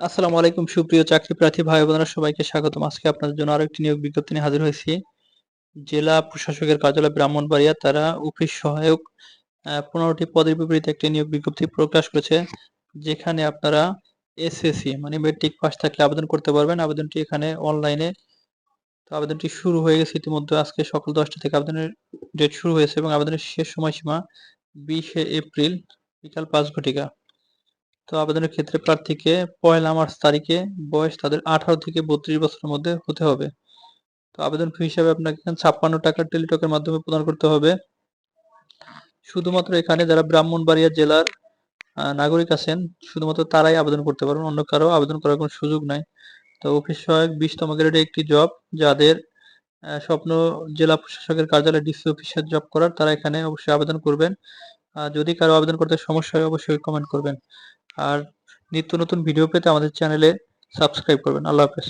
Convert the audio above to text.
আসসালামু আলাইকুম, সুপ্রিয় চাকরি প্রার্থী ভাই বোনেরা সবাইকে স্বাগতম। আজকে আপনাদের জন্য আরও একটি নিয়োগ বিজ্ঞপ্তি নিয়ে হাজির হয়েছি। জেলা প্রশাসকের কার্যালয় ব্রাহ্মণবাড়িয়া, তারা অফিস সহায়ক পনেরোটি পদের বিপরীতে একটি নিয়োগ বিজ্ঞপ্তি প্রকাশ করেছে, যেখানে আপনারা এসএসসি মানে মেট্রিক পাস থাকলে আবেদন করতে পারবেন। আবেদনটি এখানে অনলাইনে তো আবেদনটি শুরু হয়ে গেছে ইতিমধ্যে। আজকে সকাল দশটা থেকে আবেদনের ডেট শুরু হয়েছে এবং আবেদনের শেষ সময়সীমা বিশে এপ্রিল, বিকাল পাঁচ ঘটিকা। তো আবেদনের ক্ষেত্রে প্রার্থীকে পয়লা মার্চ তারিখে বয়স তাদের আঠারো থেকে বত্রিশ বছরের মধ্যে হতে হবে। তো আবেদন ফি হিসাবে আপনাকে ছাপ্পান্ন টাকা টেলিটকের মাধ্যমে প্রদান করতে হবে। শুধুমাত্র এখানে যারা ব্রাহ্মণবাড়িয়া জেলার নাগরিক আছেন, শুধুমাত্র তারাই আবেদন করতে পারবেন, অন্য কারও আবেদন করার কোনো সুযোগ নাই। তো অফিস সহায়ক বিশতম গ্রেডে একটি জব, যাদের স্বপ্ন জেলা প্রশাসকের কার্যালয়ে ডিসি অফিসের জব করার, তারা এখানে অবশ্যই আবেদন করবেন। যদি কারও আবেদন করতে সমস্যা হয়, অবশ্যই কমেন্ট করবেন। আর নিত্য নতুন ভিডিও পেতে আমাদের চ্যানেলে সাবস্ক্রাইব করবেন। আল্লাহ হাফেজ।